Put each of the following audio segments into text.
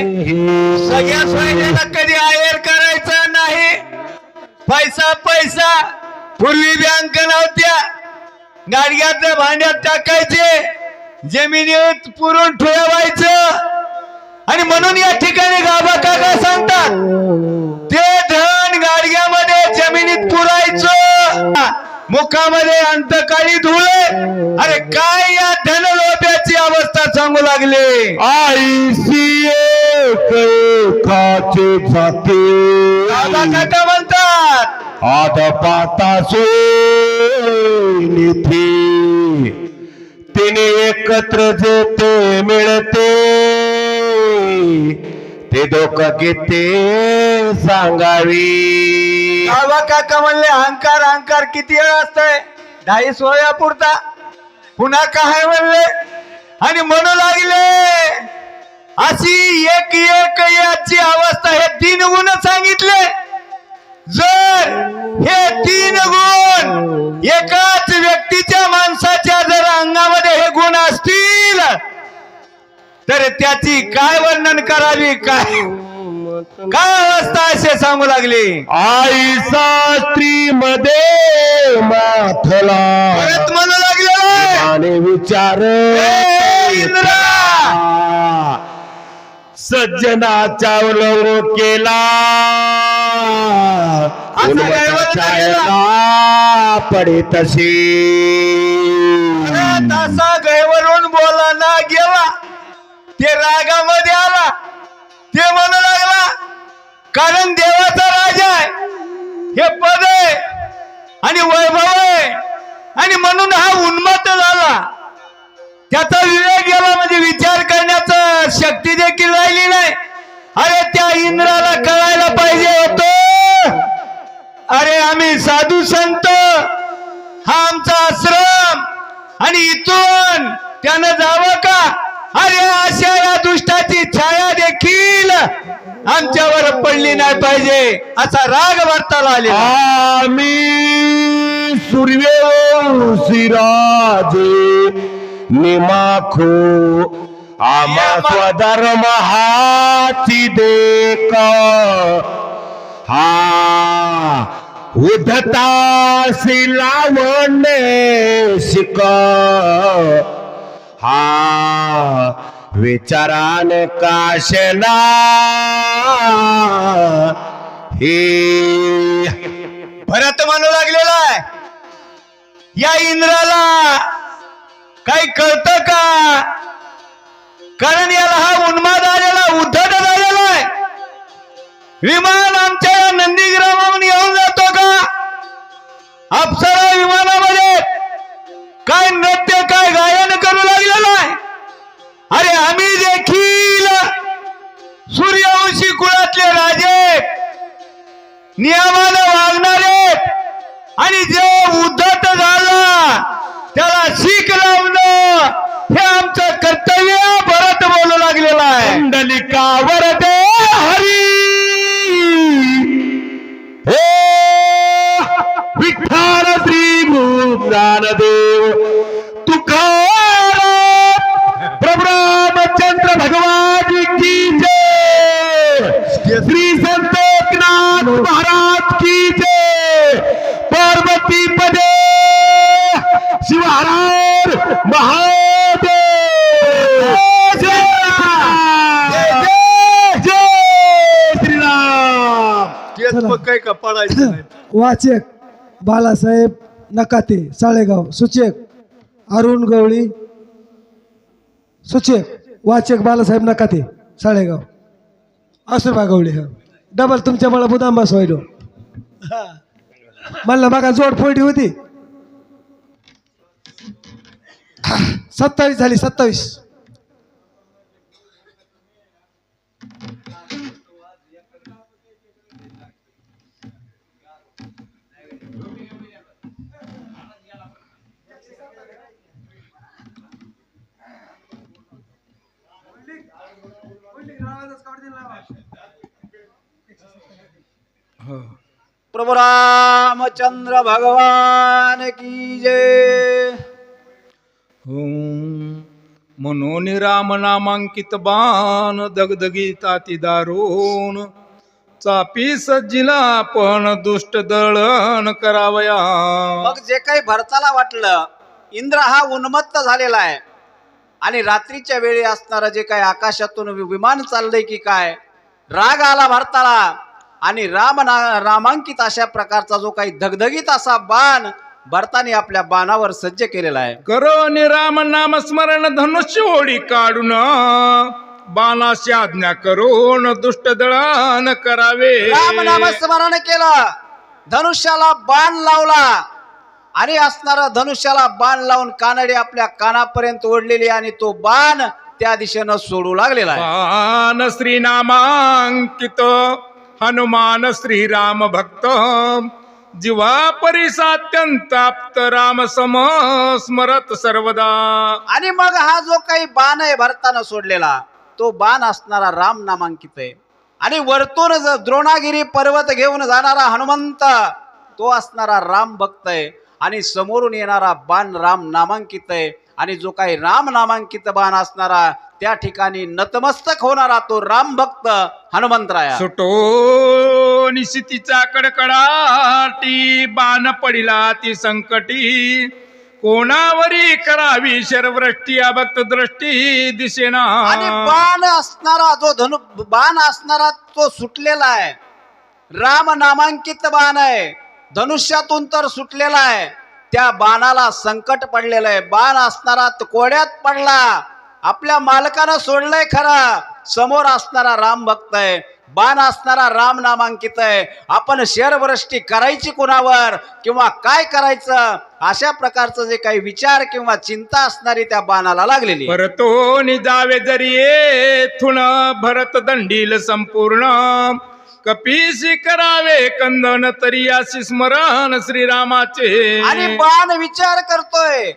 सगळ्या सोयऱ्याला कधी आयर करायचं नाही? पैसा पैसा. पूर्वी बँक नव्हत्या. गाडग्यातल्या भांड्यात टाकायचे. जमिनीत पुरून ठेवायचं. आणि म्हणून या ठिकाणी गाभा काका सांगतात ते धन गाडग्यामध्ये जमिनीत पुरायचं. मुखामध्ये अंतकाळी धुळे. अरे काय या धन लोप्याची अवस्था सांगू लागले? सी खाचे जाते काका म्हणतात. आत पाता निधी तिने एकत्र जे ते मिळते. ते दोक किती सांगावी. गाभा काका म्हणले अहंकार अहंकार किती वेळ असतंय? ढाई सोळ्या पुरता. पुन्हा काय म्हणले? आणि म्हणू लागले. अशी एक एक याची अवस्था हे तीन गुण सांगितले. जर हे तीन गुण एकाच व्यक्तीच्या माणसाच्या जर अंगामध्ये हे गुण असतील तर त्याची काय वर्णन करावी? काय? काय अवस्था असे सांगू लागली? आई शास्त्री मध्ये माथला म्हणू लागले. आणि विचार इंद्रा! सज्जनाचा अवलंब केला. पडे तशी. तसा गैवरून बोला ना गेला. ते रागामध्ये आला. ते म्हणू लागला कारण देवाचा राजा आहे. हे पद आहे आणि वैभव आहे. आणि म्हणून हा उन्मत्त झाला. त्याचा विवेक गेला म्हणजे विचार करण्याचा शक्ती देखील राहिली नाही. अरे त्या इंद्राला कळायला पाहिजे होत. अरे आम्ही साधू संत. हा आमचा आश्रम. आणि इथून त्यानं जावं का? अरे अशा या दुष्टाची छाया देखील आमच्यावर पडली नाही पाहिजे. असा राग वार्ताला आले आम्ही सूर्य सिराजे निमाखो आमा स्वधर्म हाची देक हा उद्धता लावणे शिक. हा विचारान काशला. हे. भरत म्हणू लागलेला आहे. या इंद्राला काही कळतं का? कारण याला हा उन्माद आलेला उद्धट झालेला आहे. विमान आमच्या या नंदीग्रामाहून येऊन जातो का? अप्सरा विमानामध्ये काय नृत्य काय गायन करू लागलेलं आहे? अरे आम्ही देखील सूर्यवंशी कुळातले राजे नियमानं वागणारे आणि जे उद्धट झाला ज्ञानदेव तुकाराम प्रभु रामचंद्र भगवान की जय. श्री संत एकनाथ महाराज की जय. पार्वती पदे शिवहरार महादेव. जय जय जय श्रीराम. तेच मग काही का पडायचं वाचक बालासाहेब नकाते साळेगाव सूचक अरुण गवळी सूचक वाचक बालासाहेब नकाते साळेगाव. असुरबा गवळी हा. डबल तुमच्या मला बुदांबास सोयलो हो. म्हणलं बघा जोड फोडी होती. सत्तावीस झाली सत्तावीस. प्रभु रामचंद्र भगवान की जय। म्हणून राम नामांकित बाण दगदगीत दारुण। चापी सज्जिला पण दुष्ट दळण करावया। मग जे काही भरताला वाटलं इंद्र हा उन्मत्त झालेला आहे. आणि रात्रीच्या वेळी असणारं जे काही आकाशातून विमान चाललंय की काय राग आला भरताला. आणि राम ना- रामांकित अशा प्रकारचा जो काही धगधगीत असा बाण भरताने आपल्या बाणावर सज्ज केलेला आहे. करो राम नाम स्मरण धनुष्य ओढी काढून बाणाशी आज्ञा करून दुष्ट दळण करावे. राम नाम स्मरण केलं. धनुष्याला बाण लावला. आणि असणारा धनुष्याला बाण लावून कानडी आपल्या कानापर्यंत ओढलेली आणि तो बाण त्या दिशेनं सोडू लागलेला आहे. बाण श्रीनामांकित हनुमान श्रीराम भक्त. जिवा परिसात्यंताप्त राम सम स्मरत सर्वदा. आणि मग हा जो काही बाण आहे भारतानं सोडलेला तो बाण असणारा राम नामांकित आहे. आणि वरतून द्रोणागिरी पर्वत घेऊन जाणारा हनुमंत तो असणारा राम भक्त आहे. आणि समोरून येणारा बाण राम नामांकित आहे. आणि जो काही राम नामांकित बाण असणारा त्या ठिकाणी नतमस्तक होणारा तो राम भक्त हनुमंतराया. सुटो निशितीचा कडकडाटी बाण पडिला ती संकटी. कोणावरी करावी शरवृष्टी अभक्त दृष्टी दिसेना. आणि बाण असणारा जो धनु बाण असणारा तो सुटलेला आहे. राम नामांकित बाण आहे. धनुष्यातून तर सुटलेला आहे. त्या बाणाला संकट पडलेलं आहे. बाण असणारा कोड्यात पडला. आपल्या मालकानं सोडलंय खरा. समोर असणारा राम भक्त आहे. बाण असणारा राम नामांकित आहे. आपण शेरवृष्टी करायची कुणावर किंवा काय करायचं? अशा प्रकारचं जे काही विचार किंवा चिंता असणारी त्या बाणाला लागलेली आहे. परतो निजावे जरी येथून भरत दंडील संपूर्ण. कपीशी करावे कंदन तरी अशी स्मरण श्रीरामाचे. आणि बाण विचार करतोय.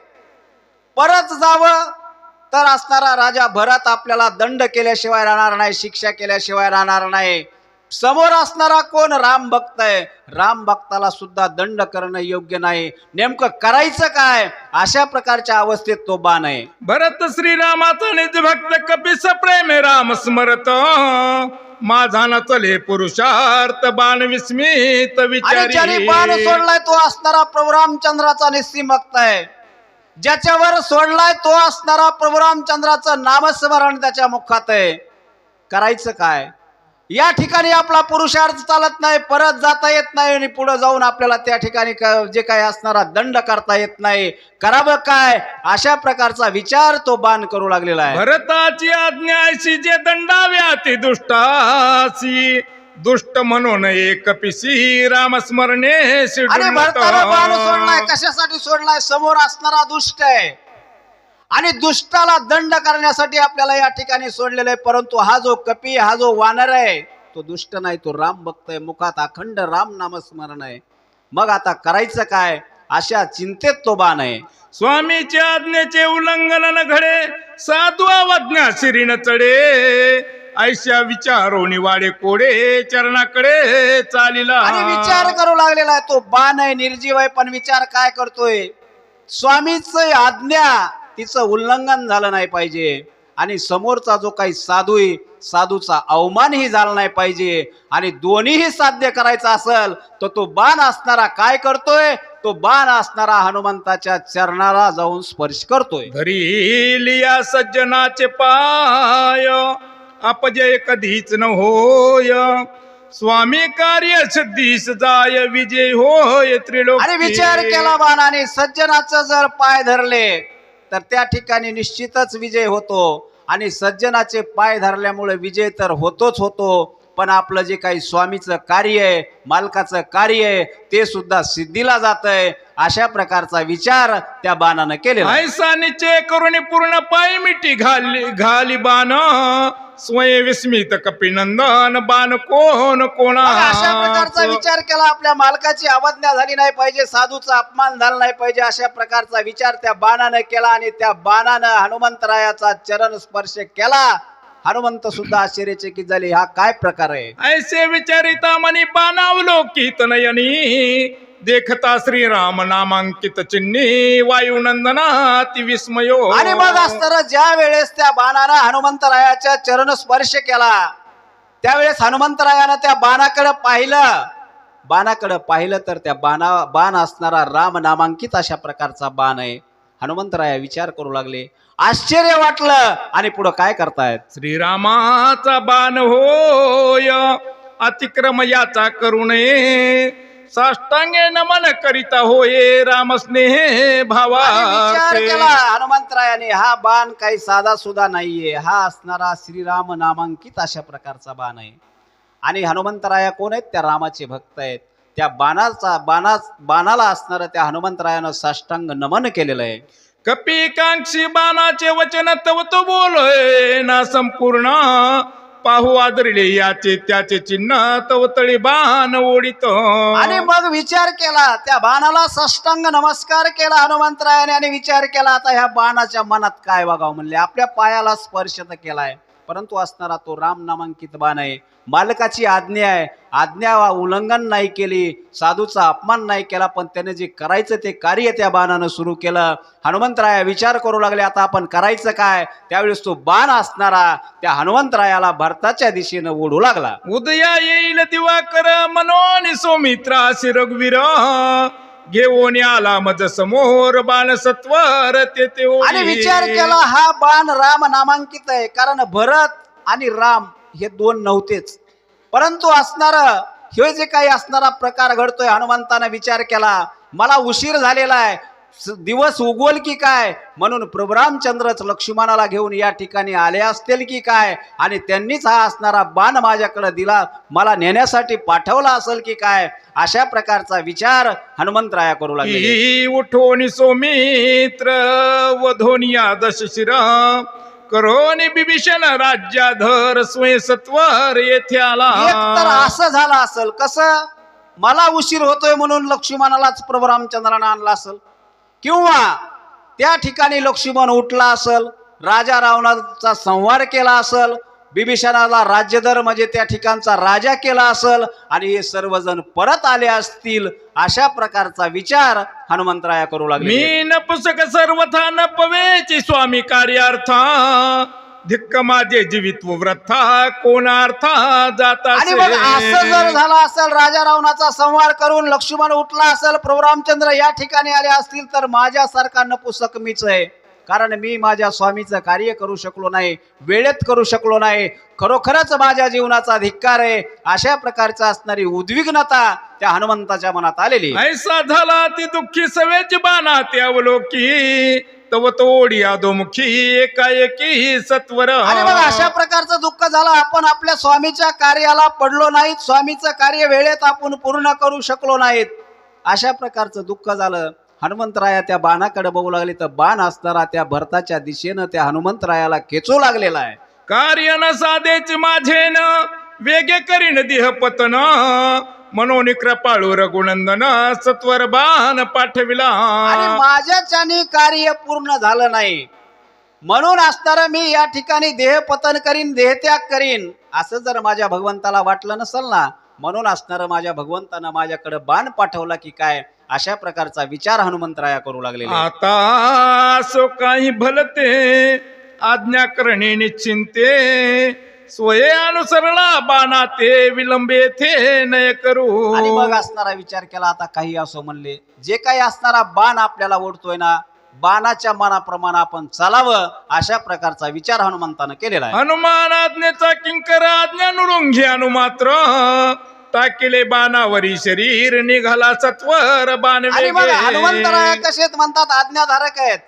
परत जावं तर असणारा राजा भरत आपल्याला दंड केल्याशिवाय राहणार नाही शिक्षा केल्याशिवाय राहणार नाही. समोर असणारा कोण? राम भक्त आहे. राम भक्ताला सुद्धा दंड करणं योग्य नाही. नेमकं करायचं काय? अशा प्रकारच्या अवस्थेत तो बाण आहे. भरत श्रीरामाचा निज भक्त कपिस प्रेम राम स्मरत. माझा न चले पुरुषार्थ बाण विस्मित आणि ज्याने विचारी बाण सोडलाय तो असणारा प्रभू रामचंद्राचा निस्सिम भक्त आहे. ज्याच्यावर सोडलाय तो असणारा प्रभू रामचंद्राचं नामस्मरण त्याच्या मुखात आहे. करायचं काय? या ठिकाणी आपला पुरुषार्थ चालत नाही परत जाता येत नाही आणि पुढे जाऊन आपल्याला त्या ठिकाणी क- जे काही असणारा दंड करता येत नाही. करावं काय? अशा प्रकारचा विचार तो बाण करू लागलेला आहे. भरताची आज्ञाशी जे दंडाव्या ती दुष्टासी दुष्ट म्हणून एक पिसी रामस्मरणे आणि भरताना बाण सोडलाय कशासाठी सोडलाय? समोर असणारा दुष्ट आहे. आणि दुष्टाला दंड करण्यासाठी आपल्याला या ठिकाणी सोडलेलं आहे. परंतु हा जो कपी हा जो वानर आहे तो दुष्ट नाही तो राम भक्त आहे. मुखात अखंड राम नामस्मरण आहे. मग आता करायचं काय? अशा चिंतेत तो बाण आहे. स्वामीच्या आज्ञेचे उल्लंघन न घडे साधू अवज्ञा शिरीन चढे. ऐशा विचारोनी वाडे कोडे चरणाकडे चालिला. आणि विचार करू लागलेला आहे. तो बाण आहे निर्जीव आहे पण विचार काय करतोय? स्वामीच आज्ञा तिचं उल्लंघन झालं नाही पाहिजे. आणि समोरचा जो काही साधू आहे साधूचा अवमानही झाला नाही पाहिजे. आणि दोन्हीही साध्य करायचं असेल तर तो बाण असणारा काय करतोय? तो बाण असणारा हनुमंताच्या चरणाला जाऊन स्पर्श करतोय. लिया सज्जनाचे पाय अपजय कधीच न होय. स्वामी कार्य सिद्धीस जाय विजय होय त्रिलोक. आणि विचार केला बाणाने सज्जनाचं जर पाय धरले तर त्या ठिकाणी निश्चितच विजय होतो. आणि सज्जनाचे पाय धरल्यामुळे विजय तर होतोच होतो. पण आपलं जे काही स्वामीचं कार्य आहे मालकाचं कार्य आहे ते सुद्धा सिद्धीला जात आहे अशा प्रकारचा विचार त्या बाणानं केलेला. ऐसा निश्चय करून पूर्ण पाय मिठी घाली घाली बाण. स्वय विस्मित कपिनंदन बाण कोण कोणा अशा प्रकारचा विचार केला आपल्या मालकाची अवज्ञा झाली नाही पाहिजे साधूचा अपमान झाला नाही पाहिजे अशा प्रकारचा विचार त्या बाणानं केला आणि त्या बाणानं हनुमंतरायाचा चरण स्पर्श केला. हनुमंत सुद्धा आश्चर्यचकित झाले. हा काय प्रकार आहे? ऐसे विचारिता मनी बाणावलोकित नयनी. देखता श्रीराम नामांकित चिन्ही वायुनंदना ती विस्मयो. आणि मग असताना ज्या वेळेस त्या बाणानं हनुमंतरायाच्या चरण स्पर्श केला त्यावेळेस हनुमंतरायानं त्या बाणाकडे पाहिलं. बाणाकडे पाहिलं तर त्या बाणा बाण असणारा राम नामांकित अशा प्रकारचा बाण आहे. हनुमंतराया विचार करू लागले. आश्चर्य वाटलं. आणि पुढं काय करतायत? श्रीरामाचा बाण होय. अतिक्रम याचा करू नये. साष्टांगे नमन करिता होये. रामस्नेह भावा विचार केला. हनुमंतरायाने हा बाण काही साधा सुद्धा नाहीये. हा असणारा श्रीराम नामांकित अशा प्रकारचा बाण आहे. आणि हनुमंतराया कोण आहेत? त्या रामाचे भक्त आहेत. त्या बाणाचा बाणा बाणाला असणारं त्या हनुमंतरायानं साष्टांग नमन केलेलं आहे. कपिकांक्षी बाणाचे वचन तव तो बोलोय ना संपूर्ण. पाहू आदरले याचे त्याचे चिन्ह तवतळी बाण ओढित. आणि मग विचार केला त्या बाणाला साष्टांग नमस्कार केला हनुमंतरायाने आणि विचार केला आता ह्या बाणाच्या मनात काय बघावं म्हणले? आपल्या पायाला स्पर्श तर केलाय. परंतु असणारा तो राम नामांकित बाण आहे. मालकाची आज्ञा आहे. आज्ञा उल्लंघन नाही केली. साधूचा अपमान नाही केला पण त्याने जे करायचं ते कार्य त्या बाणानं सुरू केलं. हनुमंतराया विचार करू लागले आता आपण करायचं काय? त्यावेळेस तो बाण असणारा त्या हनुमंतरायाला भारताच्या दिशेनं ओढू लागला. उदया येईल दिवा कर मनोनी सोमित्रा रघुवीर. घेऊन आला मज समोर बाण सत्वर ते. आणि विचार केला हा बाण राम नामांकित आहे. कारण भरत आणि राम हे दोन नव्हतेच. परंतु असणार हे जे काही असणारा प्रकार घडतोय हनुमंतानं विचार केला मला उशीर झालेला आहे. दिवस उगवल की काय? म्हणून प्रभू रामचंद्रच लक्ष्मणाला घेऊन या ठिकाणी आले असतील की काय? आणि त्यांनीच हा असणारा बाण माझ्याकडे दिला मला नेण्यासाठी पाठवला असेल की काय? अशा प्रकारचा विचार हनुमंतराया करू लागले. उठोनी सौमित्र वधोनिया दशशिर करोनी बिभीषण राज्याधर स्वय सत्वर येथे आला. तर असं झालं असेल कसं? मला उशीर होतोय म्हणून लक्ष्मणालाच प्रभू रामचंद्रानं आणला असेल. किंवा त्या ठिकाणी लक्ष्मण उठला असल राजा रावणाचा संहार केला असल बिभीषणाला राज्यधर म्हणजे त्या ठिकाणचा राजा केला असल आणि हे सर्वजण परत आले असतील अशा प्रकारचा विचार हनुमंतराया करू लागले. मी नपुसक सर्वथा न पवेची स्वामी कार्यार्थ. धिक्क माझे जीवित्व व्रथा कोणार्था जाता आणि मग असं जर झालं असेल राजा रावणाचा संहार करून लक्ष्मण उठला असेल प्रभू रामचंद्र या ठिकाणी आले असतील तर माझ्यासारखा नपुसक मीच आहे. कारण मी माझ्या स्वामीचं कार्य करू शकलो नाही वेळेत करू शकलो नाही. खरोखरच माझ्या जीवनाचा धिक्कार आहे. अशा प्रकारचा असणारी उद्विग्नता त्या हनुमंताच्या मनात आलेली ऐसा झाला ती दुःखी सवेची बाणा ते अवलोकी. तव तोडी अधोमुखी एकाएकी सत्वर. आणि अशा प्रकारचं दुःख झालं आपण आपल्या स्वामीच्या कार्याला पडलो नाहीत स्वामीचं कार्य वेळेत आपण पूर्ण करू शकलो नाहीत. अशा प्रकारचं दुःख झालं. हनुमंतराया त्या बाणाकडे बघू लागले तर बाण असणारा त्या भरताच्या दिशेनं त्या हनुमंतरायाला खेचू लागलेला आहे. कार्य न साधेच माझे न वेगे करीन देह पतन. मनोनी कृपाळू रघुनंदन सत्वर बाण पाठविला आणि माझ्याच्याने कार्य पूर्ण झालं नाही म्हणून असणारं मी या ठिकाणी देहपतन करीन देहत्याग करीन असं जर माझ्या भगवंताला वाटलं नसल ना म्हणून असणारं माझ्या भगवंतानं माझ्याकडे बाण पाठवला की काय अशा प्रकारचा विचार हनुमंतराया करू लागलेले आहेत. आता असो काही भलते आज्ञा करणे निश्चिंते स्वये अनुसरला बाणा ते विलंबे थे नय करू. आणि मग असणारा विचार केला आता काही असो म्हणले जे काही असणारा बाण आपल्याला ओढतोय ना बाणाच्या मनाप्रमाणे आपण चालावं अशा प्रकारचा विचार हनुमंतानं केलेला आहे. हनुमान आज्ञेचा किंकर आज्ञा नुडून घे अनुमात्र. टाकिले बाणावरी शरीर निघाला सत्वर बाण आणि हनुमंतराया कसे आहेत म्हणतात आज्ञाधारक आहेत.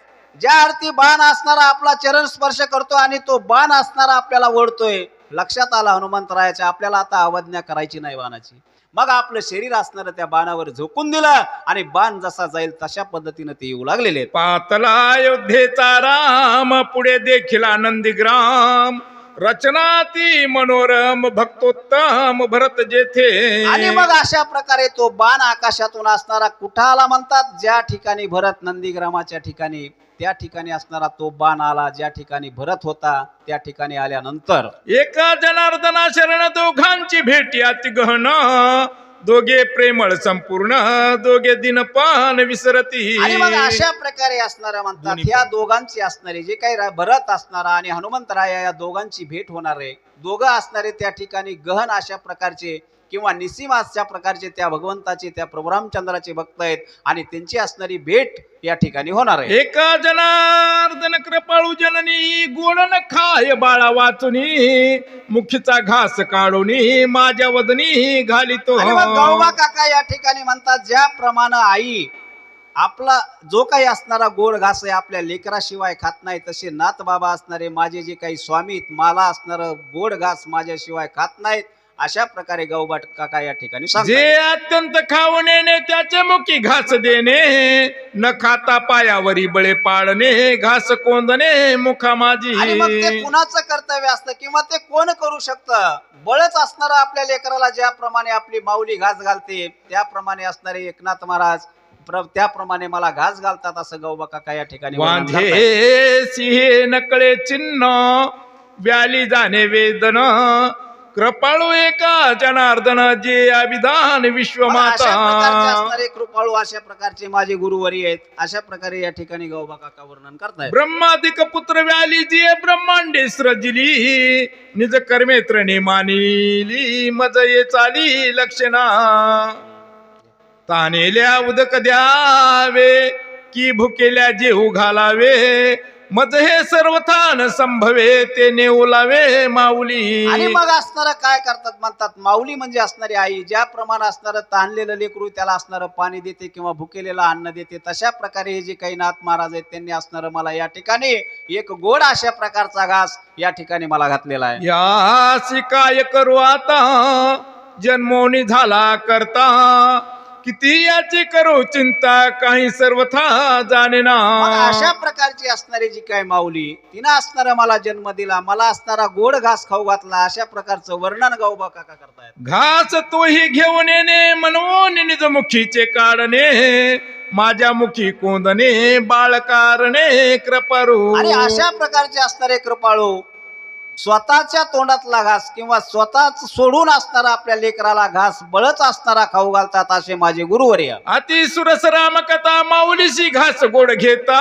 ज्या अर्थी बाण असणारा आपला चरण स्पर्श करतो आणि तो बाण असणारा आपल्याला ओढतोय लक्षात आला हनुमंतरायाच्या आपल्याला आता अवज्ञा करायची नाही बाणाची. मग आपलं शरीर असणारं त्या बाणावर झोकून दिलं आणि बाण जसा जाईल तशा पद्धतीनं ते येऊ लागलेले पातला अयोध्येचा राम पुढे देखील आनंदीग्राम ग्राम. ती मनोरम भक्तोत्तम भरत जेथे. आणि मग अशा प्रकारे तो बाण आकाशातून असणारा कुठाला म्हणतात ज्या ठिकाणी भरत नंदीग्रामाच्या ठिकाणी त्या ठिकाणी असणारा तो बाण आला ज्या ठिकाणी भरत होता त्या ठिकाणी आल्यानंतर एका जनार्दना शरण दोघांची भेटी अति गहन. दोघे प्रेमळ संपूर्ण दोघे दिनपान विसरती. आणि मग अशा प्रकारे असणाऱ्या म्हणतात दोन्ही ह्या दोघांची असणारी जे काही रा- भरत असणारा आणि हनुमंतराय या दोघांची भेट होणार आहे दोघं असणारे त्या ठिकाणी गहन अशा प्रकारचे किंवा निसीमाच्या प्रकारचे त्या भगवंताचे त्या प्रभू रामचंद्राचे भक्त आहेत आणि त्यांची असणारी भेट या ठिकाणी होणार आहे. एका जनार्दन कृपाळू जननी गोड न खाय बाळा वाचुनी मुखीचा घास काढूनी माझ्या वदनी घालितो. आणि मग काका या ठिकाणी म्हणतात ज्याप्रमाणे आई आपला जो काही असणारा गोड घास आहे आपल्या लेकराशिवाय खात नाही तसे नाथ बाबा असणारे माझे जे काही स्वामी मला असणार गोड घास माझ्याशिवाय खात नाहीत. अशा प्रकारे गौबा काका या ठिकाणी जे सांगतात अत्यंत खावणे त्याचे मुखी घास देणे न खाता पायावरी बळे पाडणे घास कोंदणे मुखा माझी. आणि मग ते कुणाचं कर्तव्य असतं किंवा ते कोण करू शकतं? बळच असणार आपल्या लेकराला ज्याप्रमाणे आपली माऊली घास घालते त्याप्रमाणे असणारे एकनाथ महाराज प्र- त्याप्रमाणे मला घास घालतात असं गौबा काका या ठिकाणी वर्णन करतायत. वांझे सिंहे नकळे चिन्ह व्याली जाणे वेदन कृपाळू एका जनार्दन जे अभिधान विश्वमाता. असणारे कृपाळू अशा प्रकारचे माझे गुरुवरी आहेत. अशा प्रकारे या ठिकाणी गौबा काका वर्णन करतायत. ब्रह्मादिक पुत्र व्याली जे ब्रह्मांडे सृजली. निज कर्मेत्र मानिली मज ये चाली लक्षणा. तानेल्या उदक द्यावे की भुकेल्या जेऊ घालावे. मज हे सर्वथान संभवे ते नेऊ लावे माऊली. आणि मग असणारं काय करतात म्हणतात? माऊली म्हणजे असणारी आई ज्याप्रमाणे असणारं ताणलेलं लेकरू त्याला असणारं पाणी देते किंवा भुकेलेलं अन्न देते तशा प्रकारे हे जे काही नाथ महाराज आहेत त्यांनी असणारं मला या ठिकाणी एक गोड अशा प्रकारचा घास या ठिकाणी मला घातलेला आहे. यासी काय करू आता जन्मोनी झाला करता. किती याची करू चिंता काही सर्वथा जाणे ना अशा प्रकारची असणारी जी काय माऊली तिनं असणारा मला जन्म दिला मला असणारा गोड घास खाऊ घातला अशा प्रकारचं वर्णन गौबा काका करतायत. घास तोही घेऊन येणे म्हणून निज मुखीचे काढणे माझ्या मुखी कोंदणे बाळकारणे कृपारू. आणि अशा प्रकारचे असणारे कृपाळू स्वतःच्या तोंडातला घास किंवा स्वतःच सोडून असणारा आपल्या लेकराला घास बळच असणारा खाऊ घालतात असे माझे गुरुवर्य. अति सुरस राम कथा माऊलीशी घास गोड घेता.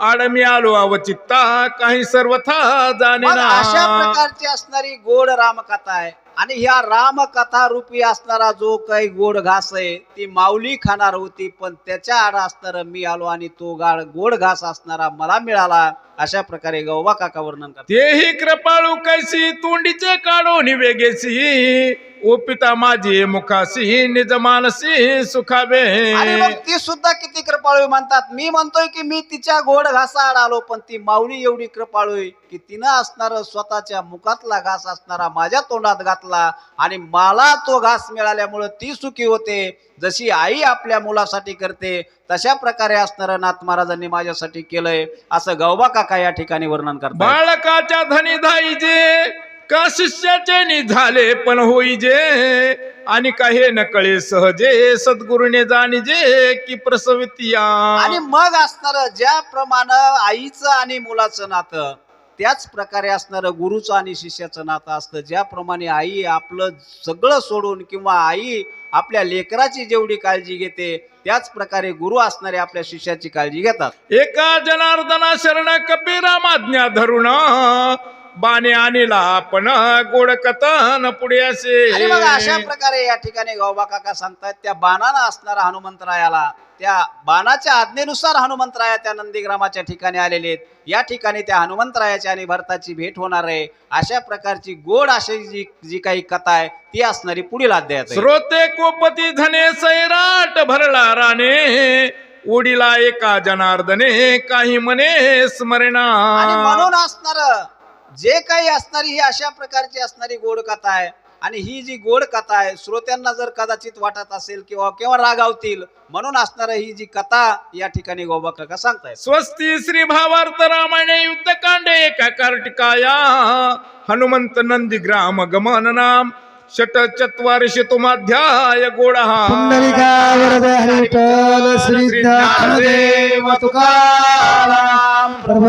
आडमी आलो अवचित्ता काही सर्वथा जाणे अशा प्रकारची असणारी गोड रामकथा आहे. आणि ह्या रामकथा रूपी असणारा जो काही गोड घास आहे ती माऊली खाणार होती पण त्याच्या आड असणार मी आलो आणि तो गाड गोड घास असणारा मला मिळाला. अशा प्रकारे गौबा काका वर्णन करतात. तेही कृपाळू कैसी तोंडीचे काढून वेगेसी. ओपिता माझी मुखासी निज मानसी सुखावे. आणि मग ती सुद्धा किती कृपाळू म्हणतात. मी म्हणतोय की मी तिच्या गोड घासाआड आलो पण ती माऊली एवढी कृपाळू आहे की तिनं असणार स्वतःच्या मुखातला घास असणारा माझ्या तोंडात घातला आणि मला तो घास मिळाल्यामुळं ती सुखी होते. जशी आई आपल्या मुलासाठी करते तशा प्रकारे असणारं नाथ महाराजांनी माझ्यासाठी केलंय. असं गौबा काका या ठिकाणी वर्णन करतात बाळकाच्या धनी धाईजे. का शिष्याचे निझाले पण होईजे आणि काही न कळे सहजे सद्गुरूने जाणीजे की प्रसवितिया आणि मग असणार ज्याप्रमाणे आईचं आणि मुलाचं नातं त्याच प्रकारे असणारं गुरुचं आणि शिष्याचं नातं असतं. ज्याप्रमाणे आई आपलं सगळं सोडून किंवा आई आपल्या लेकराची जेवढी काळजी घेते त्याच प्रकारे गुरु असणारे आपल्या शिष्याची काळजी घेतात. एका जनार्दना शरण कपिरामाज्ञा धरुण बाणे आणला आपण गोड कथन पुढे असे. आणि अशा प्रकारे या ठिकाणी गौबा काका सांगतात त्या बाणानं असणारा हनुमंतरायाला त्या बाणाच्या आज्ञेनुसार हनुमंतराया त्या नंदीग्रामाच्या ठिकाणी आलेले आहेत. या ठिकाणी त्या हनुमंतरायाची आणि भरताची भेट होणार आहे. अशा प्रकारची गोड अशी जी जी काही कथा आहे ती असणारी पुढील अध्यायात आहे. श्रोते कोपती धने सैराट भरला राणे उडीला एका जनार्दने काही मने स्मरणा. आणि म्हणून असणार जे काही असणारी ही अशा प्रकारची असणारी गोड कथा आहे. आणि ही जी गोड कथा आहे श्रोत्यांना जर कदाचित वाटत असेल किंवा केव्हा रागावतील म्हणून असणार ही जी कथा या ठिकाणी गोबा काका सांगताय? स्वस्ती श्री भावार्थ रामायण युद्धकांडे एका कार्टिकाया हनुमंत नंदी ग्राम गमन नाम षट चत्वारशे तुमाध्याय गोडा पुंडलिका श्री तुकाराम। प्रभु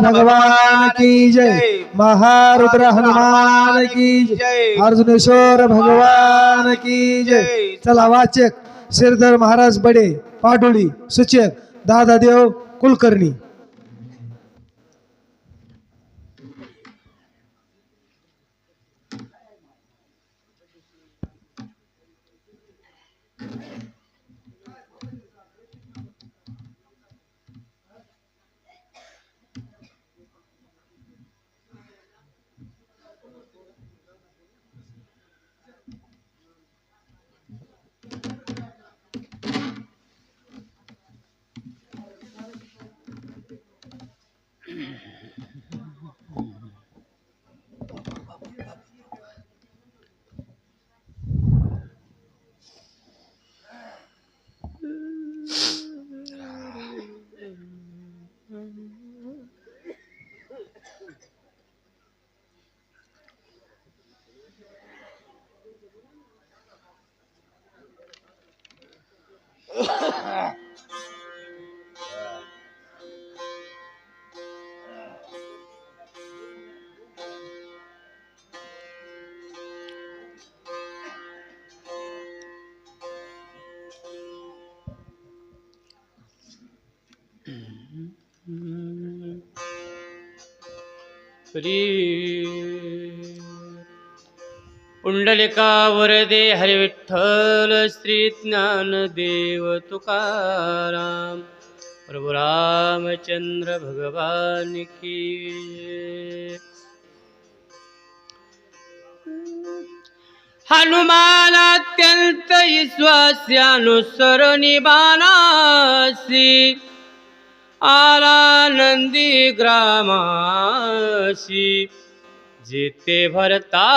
भगवान की जय। महारुद्र हनुमान की जय। अर्जुनेश्वर भगवान की जय। चला वाचक श्रीधर महाराज बडे पाडोळी सूचक दादादेव कुलकर्णी। पुंडलिका वरदे हरिविठ्ठल श्री ज्ञानदेव तुकाराम प्रभु रामचंद्र भगवान की हनुमान अत्यंत विश्वास्यानुसरणी बाणासी आलानंदी ग्रामासी जेते भरता